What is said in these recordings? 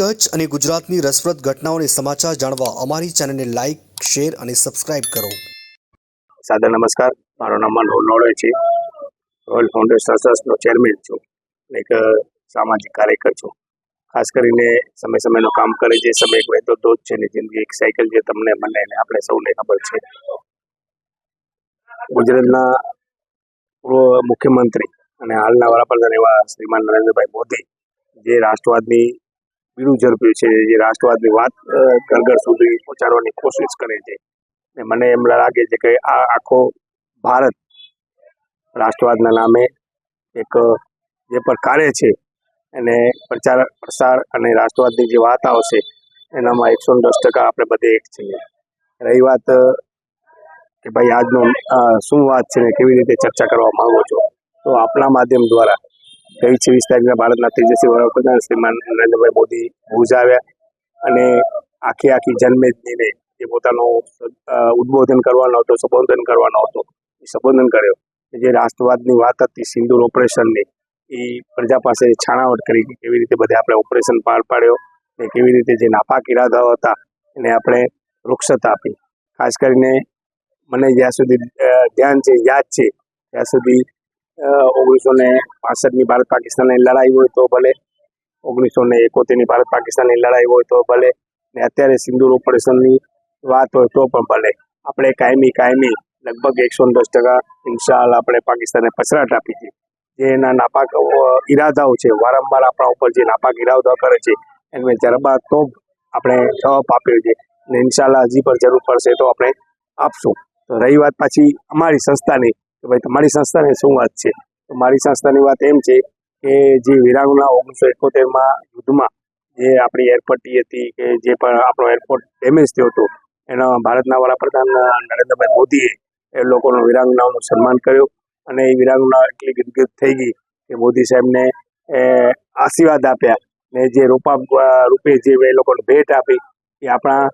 કચ્છ અને ગુજરાતની રસપ્રદ ઘટનાઓને સમાચાર જાણવા અમારી ચેનલને લાઇક શેર અને સબસ્ક્રાઇબ કરો. સાદર નમસ્કાર. મારું નામ મનોહર નોડે છે. રોયલ ફાઉન્ડેશન ટ્રસ્ટનો ચેરમેન છું એક સામાજિક કાર્યકર છું. ખાસ કરીને સમય સમયનું કામ કરે છે, સમય એક વહેતો દોધ છે ને જિંદગી એક સાયકલ જે તમને, મને અને આપણે સૌને ખબર છે. ગુજરાતના પૂર્વ મુખ્યમંત્રી અને હાલના વડાપ્રધાન એવા શ્રીમાન નરેન્દ્રભાઈ મોદી, જે રાષ્ટ્રવાદની બીડું ઝડપ્યું છે, જે રાષ્ટ્રવાદની વાત ઘર ઘર સુધી પહોંચાડવાની કોશિશ કરે છે. ને મને એમ લાગે છે કે આ આખો ભારત રાષ્ટ્રવાદના નામે એક જે પર કાર્ય છે અને પ્રચાર, પ્રસાર અને રાષ્ટ્રવાદની જે વાત આવશે, એનામાં એકસો દસ ટકા આપણે બધે એક છીએ. રહી વાત કે ભાઈ આજનો શું વાત છે ને, કેવી રીતે ચર્ચા કરવા માંગો છો? તો આપણા માધ્યમ દ્વારા ગઈ છવ્વીસ તારીખના ભારતના તેજસ્વી વડાપ્રધાન શ્રીમાન નરેન્દ્રભાઈ મોદી ભુજ અને આખી આખી જન્મેદનીને જે પોતાનું ઉદ્બોધન કરવાનો હતો, સંબોધન કરવાનો હતો. એ સંબોધન કર્યો. જે રાષ્ટ્રવાદની વાત હતી, સિંદૂર ઓપરેશનની, એ પ્રજા પાસે છાણાવટ કરી કે કેવી રીતે બધે આપણે ઓપરેશન પાર પાડ્યો ને કેવી રીતે જે નાપાક ઇરાદાઓ હતા એને આપણે રૂક્ષતા આપી. ખાસ કરીને મને જ્યાં સુધી ધ્યાન છે, યાદ છે, ત્યાં સુધી ઓગણીસો ને પાસઠની ભારત પાકિસ્તાનની લડાઈ હોય તો ભલે ઓગણીસો ને એકોતેરની ભારત પાકિસ્તાનની લડાઈ હોય તો ભલે, ને અત્યારે સિંદૂર ઓપરેશનની વાત હોય તો પણ ભલે. આપણે કાયમી કાયમી લગભગ એકસો દસ ટકા ઇન્શાલ આપણે પાકિસ્તાનને પછરાટ આપી છે. જે એના નાપાક ઈરાદાઓ છે, વારંવાર આપણા ઉપર જે નાપાક ઈરાદા કરે છે એને જરબા તો આપણે જવાબ આપ્યો છે. ને ઇન્શાઅલ્લાહ હજી પણ જરૂર પડશે તો આપણે આપશું. તો રહી વાત પાછી અમારી સંસ્થાની. કે ભાઈ તમારી સંસ્થાની શું વાત છે? તો મારી સંસ્થાની વાત એમ છે કે જે વિરાંગના ઓગણીસો એકોતેરમાં યુદ્ધમાં જે આપણી એરપટ્ટી હતી કે જે પણ આપણો એરપોર્ટ ડેમેજ થયો હતો, એના ભારતના વડાપ્રધાન નરેન્દ્રભાઈ મોદીએ એ લોકોનું વિરાંગનાઓનું સન્માન કર્યું અને એ વિરાંગના એટલી ગદગદ થઈ ગઈ કે મોદી સાહેબને આશીર્વાદ આપ્યા ને જે રૂપા, રૂપે જે એ લોકોને ભેટ આપી એ આપણા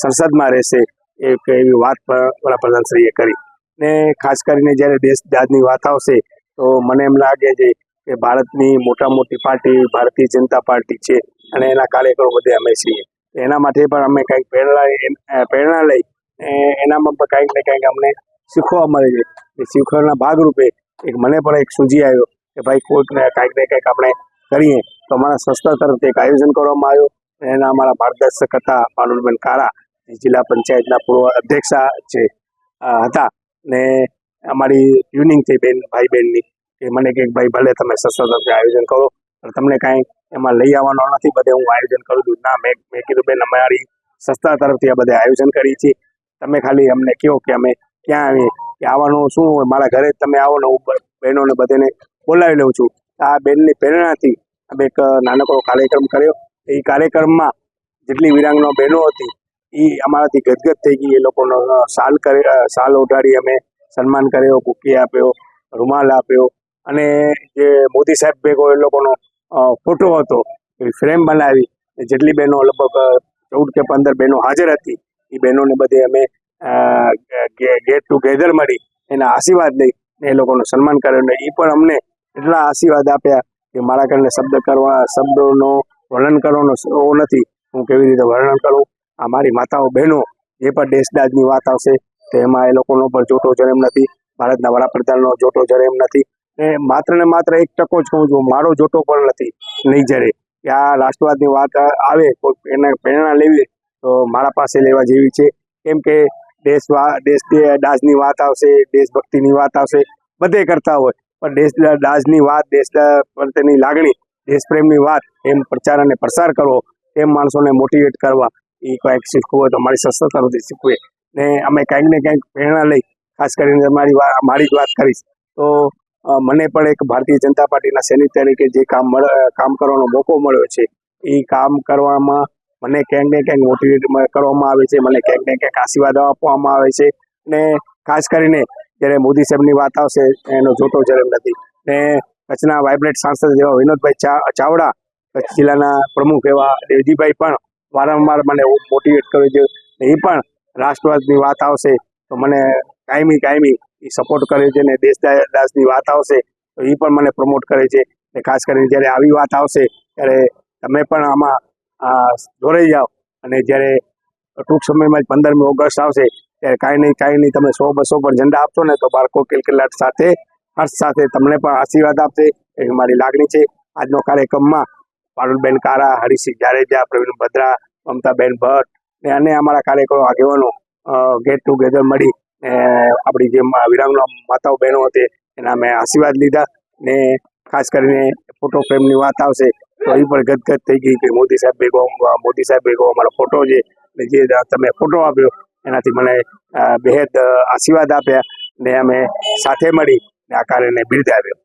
સંસદમાં રહેશે એક એવી વાત પણ વડાપ્રધાનશ્રીએ કરી. ને ખાસ કરીને જ્યારે દેશ જાતની વાત આવશે, તો મને એમ લાગે છે કે ભારતની મોટા મોટી પાર્ટી ભારતીય જનતા પાર્ટી છે અને એના કાર્યકરો બધે અમે છીએ. એના માટે પણ અમે કંઈક પ્રેરણા પ્રેરણા લઈ એનામાં પણ કંઈક ને કંઈક અમને શીખવા મળે છે. એ શીખવાના ભાગરૂપે એક મને પણ એક સૂજી આવ્યો કે ભાઈ કોઈકને કંઈક ને કંઈક આપણે કરીએ. તો અમારા સંસ્થા તરફથી એક આયોજન કરવામાં આવ્યું એના અમારા માર્ગદર્શક હતા પાનુલબેન કારા જિલ્લા પંચાયતના પૂર્વ અધ્યક્ષા છે હતા. ને અમારી ટ્યુનિંગ થઈ બેન, ભાઈ બહેનની કે મને કે ભાઈ ભલે તમે તરફથી આયોજન કરો, પણ તમને કાંઈ એમાં લઈ આવવાનો નથી, બધે હું આયોજન કરું છું. ના, મેં મેં કીધું બેન, અમારી સંસ્થા તરફથી આ બધે આયોજન કરી છે તમે ખાલી અમને કહો કે અમે ક્યાં આવીએ, કે આવવાનું શું હોય, મારા ઘરે તમે આવો ને હું બહેનોને બધાને બોલાવી લઉં છું. આ બેનની પ્રેરણાથી અમે એક નાનકડો કાર્યક્રમ કર્યો. એ કાર્યક્રમમાં જેટલી વિરાંગનો બહેનો હતી એ અમારાથી ગદગદ થઈ ગઈ. એ લોકોનો સાલ શાલ સાલ ઓઢાડી અમે સન્માન કર્યો બુકે આપ્યો, રૂમાલ આપ્યો. અને જે મોદી સાહેબ ભેગો એ લોકોનો ફોટો હતો, એ ફ્રેમ બનાવી. જેટલી બહેનો લગભગ ચૌદ કે પંદર બહેનો હાજર હતી એ બહેનોને બધે અમે ગેટ ટુગેધર મળી, એના આશીર્વાદ લઈ એ લોકોનું સન્માન કર્યું. ને એ પણ અમને એટલા આશીર્વાદ આપ્યા કે મારા કારણે શબ્દ કરવા, શબ્દોનો વર્ણન કરવાનો નથી. હું કેવી રીતે વર્ણન કરું? આ મારી માતાઓ બહેનો જે પણ દેશદાજની વાત આવશે, તો એમાં એ લોકોનો પણ જોટો જરેમ નથી, ભારતના વડાપ્રધાનનો જોટો જરેમ નથી. ને માત્ર ને માત્ર એક ટકો જ કહું છું, મારો જોટો પણ નથી, નહીં જરે. કે આ રાષ્ટ્રવાદની વાત આવે, કોઈ એને પ્રેરણા લેવી, તો મારા પાસે લેવા જેવી છે. કેમ કે દેશ દેશ દાજની વાત આવશે, દેશભક્તિની વાત આવશે, બધે કરતા હોય. પણ દેશ દાજની વાત, દેશ પ્રત્યેની લાગણી, દેશપ્રેમની વાત, એમ પ્રચાર અને પ્રસાર કરવો એમ માણસોને મોટિવેટ કરવા એ કંઈક શીખવું હોય તો અમારી સંસ્થા તરફથી શીખવે ને અમે કંઈક ને કંઈક પ્રેરણા લઈ, ખાસ કરીને મારી મારી જ વાત કરીશ તો મને પણ એક ભારતીય જનતા પાર્ટીના સૈનિક તરીકે જે કામ મળે, કામ કરવાનો મોકો મળ્યો છે, એ કામ કરવામાં મને ક્યાંક ને ક્યાંક મોટિવેટ કરવામાં આવે છે, મને ક્યાંક ને ક્યાંક આશીર્વાદ આપવામાં આવે છે. ને ખાસ કરીને જ્યારે મોદી સાહેબની વાત આવશે, એનો જોતો જરૂર નથી. ને કચ્છના વાઇબ્રેટ સાંસદ જેવા વિનોદભાઈ ચાવડા, કચ્છ જિલ્લાના પ્રમુખ એવા દેવજીભાઈ પણ વારંવાર મને મોટિવેટ કરે છે. એ પણ રાષ્ટ્રવાદની વાત આવશે, તો મને કાયમી કાયમી એ સપોર્ટ કરે છે ને દેશદાસની વાત આવશે, તો એ પણ મને પ્રમોટ કરે છે. ને ખાસ કરીને જ્યારે આવી વાત આવશે, ત્યારે તમે પણ આમાં જોડાઈ જાઓ. અને જ્યારે ટૂંક સમયમાં જ પંદરમી ઓગસ્ટ આવશે, ત્યારે કાંઈ નહીં કાંઈ નહીં તમે સો બસો પર ઝંડા આપશો ને, તો બાળકો કિલકિલાટ સાથે, હર્ષ સાથે તમને પણ આશીર્વાદ આપશે. એવી મારી લાગણી છે. આજનો કાર્યક્રમમાં પારુલબેન કારા, હરિસિંહ જાડેજા, પ્રવીણ ભદ્રા, મમતાબેન ભટ્ટ ને અને અમારા કાર્યકરો, આગેવાનો ગેટ ટુગેધર મળી આપણી જે વિરામના માતાઓ, બહેનો હતી, એના મેં આશીર્વાદ લીધા ને ખાસ કરીને ફોટો ફ્રેમની વાત આવશે, તો એ પણ ગદગદ થઈ ગઈ કે મોદી સાહેબ ભેગો, મોદી સાહેબ ભેગો અમારો ફોટો છે ને જે તમે ફોટો આપ્યો, એનાથી મને બેહદ આશીર્વાદ આપ્યા ને અમે સાથે મળી આ કાર્યને બિરદાવ્યો.